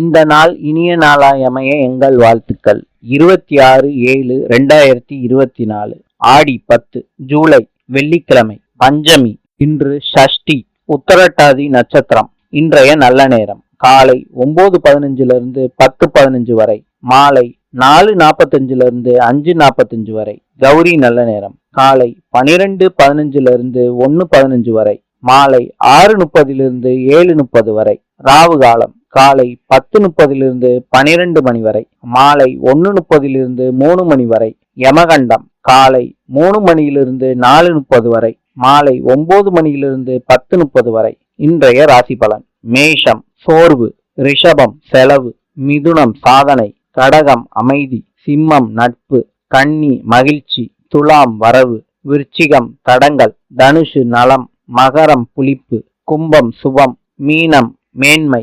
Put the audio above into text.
இந்த நாள் இனிய நாளாயமைய எங்கள் வாழ்த்துக்கள். இருபத்தி ஆறு ஏழு ரெண்டாயிரத்தி இருபத்தி நாலு ஆடி பத்து ஜூலை வெள்ளிக்கிழமை பஞ்சமி இன்று ஷஷ்டி உத்தரட்டாதி நட்சத்திரம் இன்றைய நல்ல நேரம். காலை ஒன்பது பதினஞ்சுல இருந்து பத்து பதினஞ்சு வரை மாலை நாலு நாற்பத்தஞ்சுல இருந்து அஞ்சு நாற்பத்தஞ்சு வரை கௌரி நல்ல நேரம். காலை பனிரெண்டு பதினஞ்சுல இருந்து ஒன்னு பதினஞ்சு வரை மாலை ஆறு முப்பதிலிருந்து ஏழு முப்பது வரை ராவு காலம் காலை பத்து முப்பதிலிருந்து பனிரெண்டு மணி வரை மாலை ஒன்னு முப்பதிலிருந்து மூணு மணி வரை யமகண்டம் காலை மூணு மணியிலிருந்து நாலு முப்பது வரை மாலை ஒன்பது மணியிலிருந்து பத்து முப்பது வரை இன்றைய ராசி பலன். மேஷம் சோர்வு ரிஷபம் செலவு மிதுனம் சாதனை கடகம் அமைதி சிம்மம் நட்பு கன்னி மகிழ்ச்சி துலாம் வரவு விருச்சிகம் தடங்கள் தனுஷு நலம் மகரம் புளிப்பு கும்பம் சுபம் மீனம் மேன்மை